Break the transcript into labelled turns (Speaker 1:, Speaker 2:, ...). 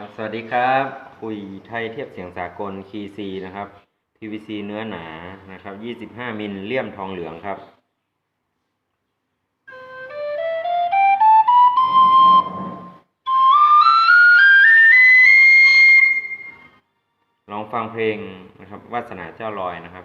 Speaker 1: ครับสวัสดีครับคุยไทยเทียบเสียงสากลคีซีนะครับ PVC เนื้อหนานะครับ 25 มิลเลี่ยมทองเหลืองครับ ลองฟังเพลงนะครับวาสนาเจ้าลอยนะครับ